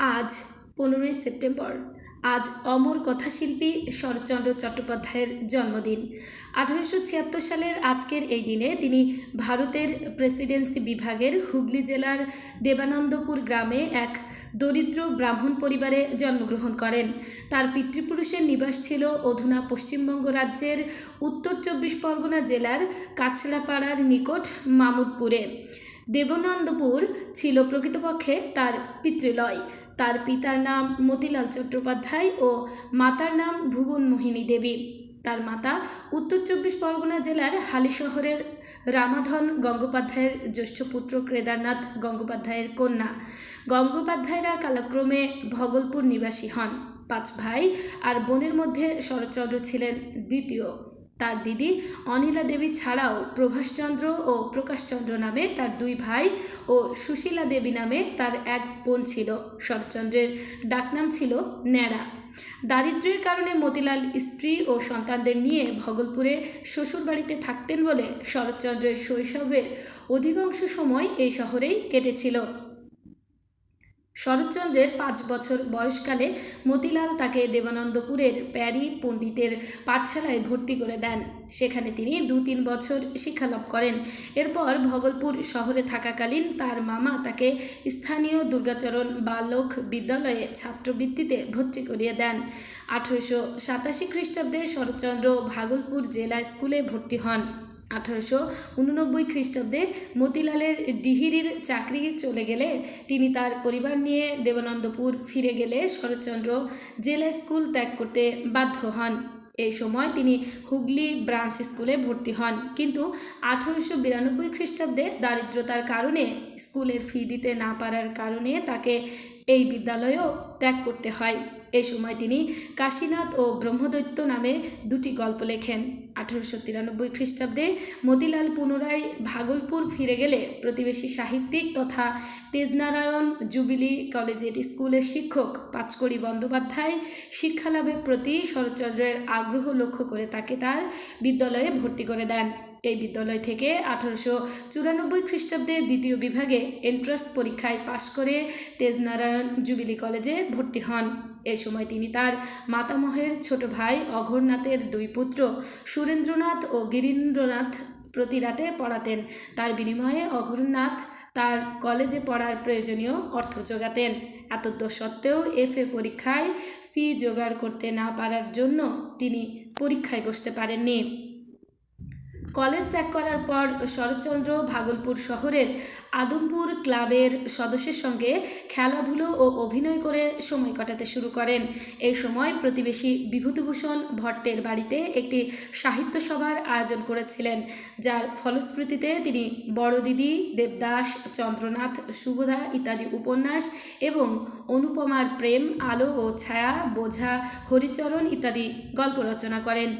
আজ পনেরোই সেপ্টেম্বর। আজ অমর কথাশিল্পী শরৎচন্দ্র চট্টোপাধ্যায়ের জন্মদিন। আঠারোশো ছিয়াত্তর সালের আজকের এই দিনে তিনি ভারতের প্রেসিডেন্সি বিভাগের হুগলি জেলার দেবানন্দপুর গ্রামে এক দরিদ্র ব্রাহ্মণ পরিবারে জন্মগ্রহণ করেন। তার পিতৃপুরুষের নিবাস ছিল অধুনা পশ্চিমবঙ্গ রাজ্যের উত্তর চব্বিশ পরগনা জেলার কাছড়াপাড়ার নিকট মামুদপুরে। দেবনন্দপুর ছিল প্রকৃতপক্ষে তার পিতৃলয়। তার পিতার নাম মতিলাল চট্টোপাধ্যায় ও মাতার নাম ভুবন মোহিনী দেবী। তার মাতা উত্তর চব্বিশ পরগনা জেলার হালি শহরের রামাধন গঙ্গোপাধ্যায়ের জ্যেষ্ঠ পুত্র কেদারনাথ গঙ্গোপাধ্যায়ের কন্যা। গঙ্গোপাধ্যায়রা কালক্রমে ভগলপুর নিবাসী হন। পাঁচ ভাই আর বোনের মধ্যে শরৎচন্দ্র ছিলেন দ্বিতীয়। তার দিদি অনিলা দেবী ছাড়াও প্রভাষচন্দ্র ও প্রকাশচন্দ্র নামে তার দুই ভাই ও সুশীলা দেবী নামে তার এক বোন ছিল। শরৎচন্দ্রের ডাকনাম ছিল ন্যাড়া। দারিদ্র্যের কারণে মতিলাল স্ত্রী ও সন্তানদের নিয়ে ভগলপুরে শ্বশুরবাড়িতে থাকতেন বলে শরৎচন্দ্রের শৈশবের অধিকাংশ সময় এই শহরেই কেটেছিল। শরৎচন্দ্রের পাঁচ বছর বয়সকালে মতিলাল তাকে দেবানন্দপুরের প্যারি পণ্ডিতের পাঠশালায় ভর্তি করে দেন। সেখানে তিনি দু তিন বছর শিক্ষালাভ করেন। এরপর ভগলপুর শহরে থাকাকালীন তার মামা তাকে স্থানীয় দুর্গাচরণ বালক বিদ্যালয়ে ছাত্রবৃত্তিতে ভর্তি করিয়ে দেন। আঠেরোশো সাতাশি খ্রিস্টাব্দে শরৎচন্দ্র ভাগলপুর জেলা স্কুলে ভর্তি হন। আঠারোশো উননব্বই খ্রিস্টাব্দে মতিলালের ডিহিরির চাকরি চলে গেলে তিনি তার পরিবার নিয়ে দেবানন্দপুর ফিরে গেলে শরৎচন্দ্র জেলা স্কুল ত্যাগ করতে বাধ্য হন। এই সময় তিনি হুগলি ব্রাঞ্চ স্কুলে ভর্তি হন। কিন্তু আঠারোশো বিরানব্বই খ্রিস্টাব্দে দারিদ্রতার কারণে স্কুলের ফি দিতে না পারার কারণে তাকে এই বিদ্যালয়ও ত্যাগ করতে হয়। এই সময় তিনি কাশীনাথ ও ব্রহ্মদৈত্য নামে দুটি গল্প লেখেন। আঠারোশো তিরানব্বই খ্রিস্টাব্দে মতিলাল পুনরায় ভাগলপুর ফিরে গেলে প্রতিবেশী সাহিত্যিক তথা তেজনারায়ণ জুবিলি কলেজিয়েট স্কুলের শিক্ষক পাঁচকড়ি বন্দ্যোপাধ্যায় শিক্ষালাভের প্রতি শরৎচন্দ্রের আগ্রহ লক্ষ্য করে তাকে তার বিদ্যালয়ে ভর্তি করে দেন। এই বিদ্যালয় থেকে আঠারোশো চুরানব্বই খ্রিস্টাব্দে দ্বিতীয় বিভাগে এন্ট্রান্স পরীক্ষায় পাশ করে তেজনারায়ণ জুবিলি কলেজে ভর্তি হন। এই সময় তিনি তার মাতামহের ছোট ভাই অঘরনাথের দুই পুত্র সুরেন্দ্রনাথ ও গিরীন্দ্রনাথ প্রতি রাতে পড়াতেন। তার বিনিময়ে অঘরনাথ তার কলেজে পড়ার প্রয়োজনীয় অর্থ যোগাতেন। এতদ্য সত্ত্বেও এফ এ পরীক্ষায় ফি জোগাড় করতে না পারার জন্য তিনি পরীক্ষায় বসতে পারেননি। কলেজ ত্যাগ করার পর শরৎচন্দ্র ভাগলপুর শহরের আদমপুর ক্লাবের সদস্যের সঙ্গে খেলাধুলো ও অভিনয় করে সময় কাটাতে শুরু করেন। এই সময় প্রতিবেশী বিভূতিভূষণ ভট্টের বাড়িতে একটি সাহিত্য সভার আয়োজন করেছিলেন, যার ফলশ্রুতিতে তিনি বড় দিদি দেবদাস, চন্দ্রনাথ, সুবোধা ইত্যাদি উপন্যাস এবং অনুপমার প্রেম, আলো ও ছায়া, বোঝা, হরিচরণ ইত্যাদি গল্প রচনা করেন।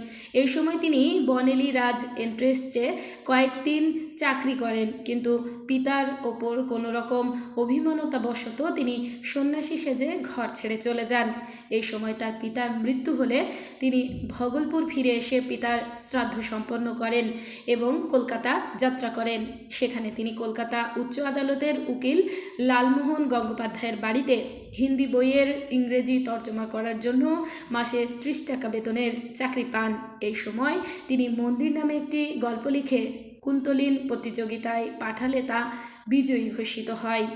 এই সময় তিনি বনেলি রাজ এন্ট্রেস্টে কয়েকদিন চাকরি করেন, কিন্তু পিতার ওপর কোনো রকম অভিমানতাবশত তিনি সন্ন্যাসী সেজে ঘর ছেড়ে চলে যান। এই সময় তার পিতার মৃত্যু হলে তিনি ভগলপুর ফিরে এসে পিতার শ্রাদ্ধ সম্পন্ন করেন এবং কলকাতা যাত্রা করেন। সেখানে তিনি কলকাতা উচ্চ আদালতের উকিল লালমোহন গঙ্গোপাধ্যায়ের বাড়িতে হিন্দি বইয়ের ইংরেজি তর্জমা করার জন্য মাসে ত্রিশ টাকা বেতনের চাকরি পান। এই সময় তিনি মন্দির নামে একটি গল্প লিখে কুন্তলীন প্রতিযোগিতায় পাঠালে তা বিজয়ী ঘোষিত হয়।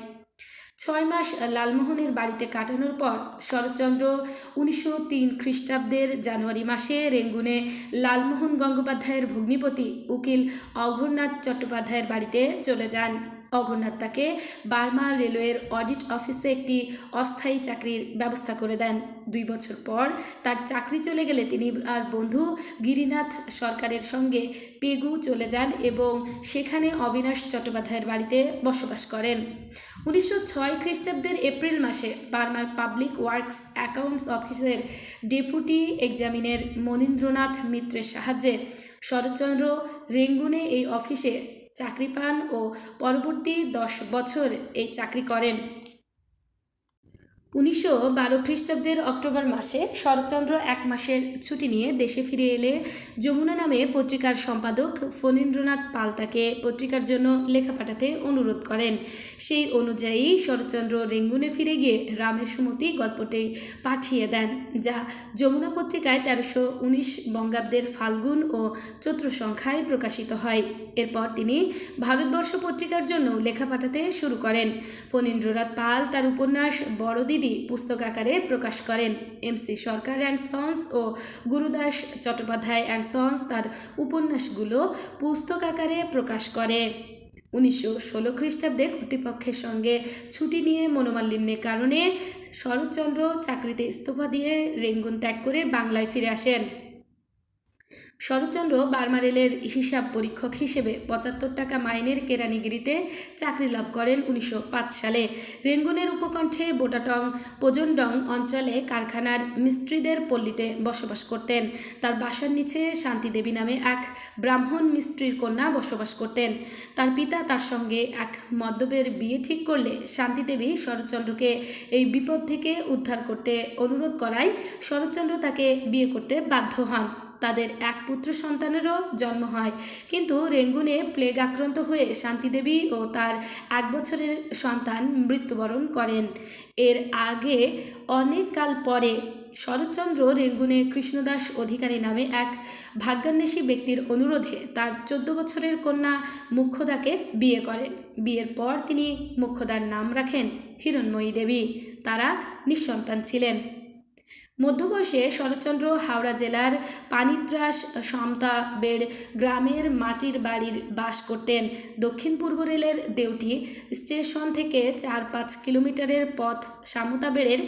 ছয় মাস লালমোহনের বাড়িতে কাটানোর পর শরৎচন্দ্র উনিশশো তিন খ্রিস্টাব্দের জানুয়ারি মাসে রেঙ্গুনে লালমোহন গঙ্গোপাধ্যায়ের ভগ্নিপতি উকিল অঘরনাথ চট্টোপাধ্যায়ের বাড়িতে চলে যান। অঘরনাথ তাকে বার্মা রেলওয়ের অডিট অফিসে একটি অস্থায়ী চাকরির ব্যবস্থা করে দেন। দুই বছর পর তার চাকরি চলে গেলে তিনি আর বন্ধু গিরিনাথ সরকারের সঙ্গে পেগু চলে যান এবং সেখানে অবিনাশ চট্টোপাধ্যায়ের বাড়িতে বসবাস করেন। উনিশশো ছয় খ্রিস্টাব্দের এপ্রিল মাসে বার্মার পাবলিক ওয়ার্কস অ্যাকাউন্টস অফিসের ডেপুটি এক্সামিনের মনীন্দ্রনাথ মিত্রের সাহায্যে শরৎচন্দ্র রেঙ্গুনে এই অফিসে চাকরি পান ও পরবর্তী দশ বছর এই চাকরি করেন। উনিশশো বারো খ্রিস্টাব্দের অক্টোবর মাসে শরৎচন্দ্র এক মাসের ছুটি নিয়ে দেশে ফিরে এলে যমুনা নামে পত্রিকার সম্পাদক ফণীন্দ্রনাথ পাল তাকে পত্রিকার জন্য লেখা পাঠাতে অনুরোধ করেন। সেই অনুযায়ী শরৎচন্দ্র রেঙ্গুনে ফিরে গিয়ে রামের সুমতি গল্পটি পাঠিয়ে দেন, যা যমুনা পত্রিকায় তেরোশো উনিশ বঙ্গাব্দের ফাল্গুন ও চৈত্র সংখ্যায় প্রকাশিত হয়। এরপর তিনি ভারতবর্ষ পত্রিকার জন্য লেখা পাঠাতে শুরু করেন। ফণীন্দ্রনাথ পাল তার উপন্যাস বড় দিদি পুস্তক আকারে প্রকাশ করেন। এমসি সরকার অ্যান্ড সন্স ও গুরুদাস চট্টোপাধ্যায় অ্যান্ড সন্স তার উপন্যাসগুলো পুস্তক আকারে প্রকাশ করে। উনিশশো ষোলো খ্রিস্টাব্দে কর্তৃপক্ষের সঙ্গে ছুটি নিয়ে মনোমালিন্যের কারণে শরৎচন্দ্র চাকরিতে ইস্তফা দিয়ে রেঙ্গুন ত্যাগ করে বাংলায় ফিরে আসেন। শরৎচন্দ্র বার্মা রেলের হিসাব পরীক্ষক হিসেবে পঁচাত্তর টাকা মাইনের কেরানিগিরিতে চাকরি লাভ করেন উনিশশো পাঁচ সালে। রেঙ্গুনের উপকণ্ঠে বোটাটং, পোজনডং অঞ্চলে কারখানার মিস্ত্রিদের পল্লীতে বসবাস করতেন। তার বাসার নিচে শান্তিদেবী নামে এক ব্রাহ্মণ মিস্ত্রির কন্যা বসবাস করতেন। তার পিতা তার সঙ্গে এক মদ্যপের বিয়ে ঠিক করলে শান্তিদেবী শরৎচন্দ্রকে এই বিপদ থেকে উদ্ধার করতে অনুরোধ করায় শরৎচন্দ্র তাকে বিয়ে করতে বাধ্য হন। তাদের এক পুত্র সন্তানেরও জন্ম হয়। কিন্তু রেঙ্গুনে প্লেগ আক্রান্ত হয়ে শান্তিদেবী ও তার এক বছরের সন্তান মৃত্যুবরণ করেন। এর আগে অনেক কাল পরে শরৎচন্দ্র রেঙ্গুনে কৃষ্ণদাস অধিকারী নামে এক ভাগ্যান্বেষী ব্যক্তির অনুরোধে তার চোদ্দ বছরের কন্যা মুখ্যদাকে বিয়ে করেন। বিয়ের পর তিনি মুখ্যদার নাম রাখেন হিরণময়ী দেবী। তারা নিঃসন্তান ছিলেন। মধ্যবয়সে শরৎচন্দ্র হাওড়া জেলার পানিত্রাস সমতাবেড় গ্রামের মাটির বাড়ির বাস করতেন। দক্ষিণ পূর্ব রেলের দেউটি স্টেশন থেকে চার পাঁচ কিলোমিটারের পথ সামতাবেড়ের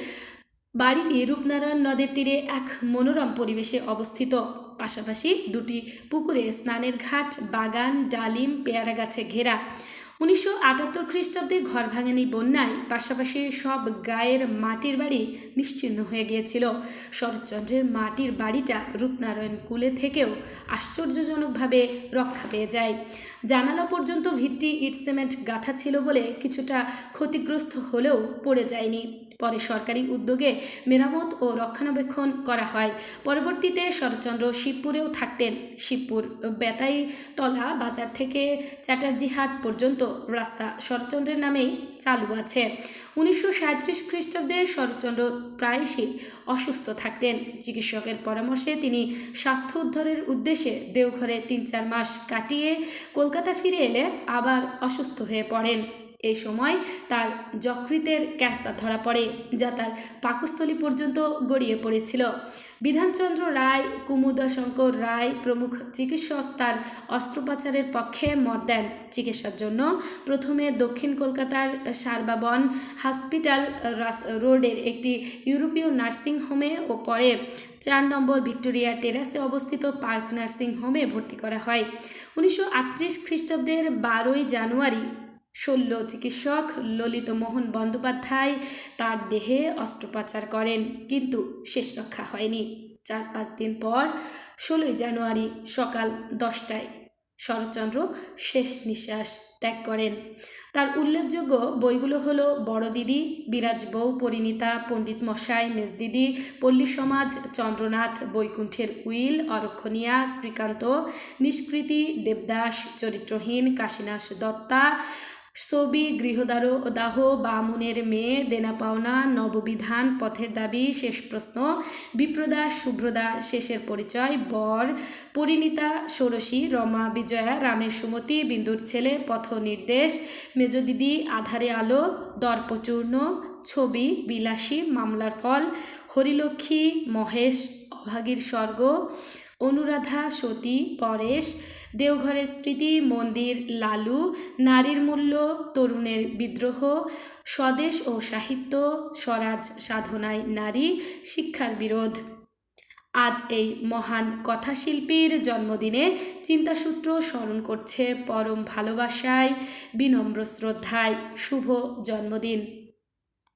বাড়িটি রূপনারায়ণ নদের তীরে এক মনোরম পরিবেশে অবস্থিত। পাশাপাশি দুটি পুকুরে স্নানের ঘাট, বাগান, ডালিম, পেয়ারা গাছে ঘেরা। উনিশশো আটাত্তর খ্রিস্টাব্দে ঘর ভাঙানি বন্যায়, পাশাপাশি সব গায়ের মাটির বাড়ি নিশ্চিহ্ন হয়ে গিয়েছিল। শরৎচন্দ্রের মাটির বাড়িটা রূপনারায়ণ কুলে থেকেও আশ্চর্যজনকভাবে রক্ষা পেয়ে যায়। জানালা পর্যন্ত ভিত্তি ইট সিমেন্ট গাঁথা ছিল বলে কিছুটা ক্ষতিগ্রস্ত হলেও পড়ে যায়নি। পরে সরকারি উদ্যোগে মেরামত ও রক্ষণাবেক্ষণ করা হয়। পরবর্তীতে শরৎচন্দ্র শিবপুরেও থাকতেন। শিবপুর বেতাইতলা বাজার থেকে চ্যাটার্জি চ্যাটার্জিহাট পর্যন্ত রাস্তা শরৎচন্দ্রের নামেই চালু আছে। উনিশশো সাঁত্রিশ খ্রিস্টাব্দে শরৎচন্দ্র প্রায়শই অসুস্থ থাকতেন। চিকিৎসকের পরামর্শে তিনি স্বাস্থ্য উদ্ধারের উদ্দেশ্যে দেওঘরে তিন চার মাস কাটিয়ে কলকাতা ফিরে এলে আবার অসুস্থ হয়ে পড়েন। এই সময় তার যকৃতের ক্যান্সার ধরা পড়ে, যা তার পাকস্থলী পর্যন্ত গড়িয়ে পড়েছিল। বিধানচন্দ্র রায়, কুমুদশঙ্কর রায় প্রমুখ চিকিৎসক তার অস্ত্রোপচারের পক্ষে মত দেন। চিকিৎসার জন্য প্রথমে দক্ষিণ কলকাতার সারবাবন হসপিটাল রোডের একটি ইউরোপীয় নার্সিং হোমে ও পরে চার নম্বর ভিক্টোরিয়া টেরাসে অবস্থিত পার্ক নার্সিং হোমে ভর্তি করা হয়। উনিশশো আটত্রিশ খ্রিস্টাব্দের বারোই জানুয়ারি শল্য চিকিৎসক ললিত মোহন বন্দ্যোপাধ্যায় তার দেহে অস্ত্রোপচার করেন, কিন্তু শেষ রক্ষা হয়নি। চার পাঁচ দিন পর ষোলোই জানুয়ারি সকাল দশটায় শরৎচন্দ্র শেষ নিঃশ্বাস ত্যাগ করেন। তার উল্লেখযোগ্য বইগুলো হলো বড় দিদি বিরাজ বউ, পরিণীতা, পণ্ডিত মশাই, মেজদিদি, পল্লী সমাজ, চন্দ্রনাথ, বৈকুণ্ঠের উইল, অরক্ষণিয়া, শ্রীকান্ত, নিষ্কৃতি, দেবদাস, চরিত্রহীন, কাশীনাশ দত্তা ছবি গৃহদার দাহ, বামুনের মেয়ে দেনা পাওনা নববিধান, পথের দাবি, শেষ প্রশ্ন বিপ্রদাস শুভ্রদা শেষের পরিচয়, বর, পরিণীতা, ষোড়শী, রমা, বিজয়া, রামের সুমতি, বিন্দুর ছেলে, পথ নির্দেশ মেজদিদি আধারে আলো, দর্পচূর্ণ, ছবি, বিলাসী, মামলার ফল, হরিলক্ষ্মী, মহেশ, অভাগীর স্বর্গ, অনুরাধা, সতী, পরেশ দেওঘরের স্মৃতি, মন্দির, লালু, নারীর মূল্য, তরুণের বিদ্রোহ, স্বদেশ ও সাহিত্য, স্বরাজ সাধনায় নারী, শিক্ষার বিরোধ। আজ এই মহান কথাশিল্পীর জন্মদিনে চিন্তাসূত্র স্মরণ করছে পরম ভালোবাসায়, বিনম্র শ্রদ্ধায় শুভ জন্মদিন।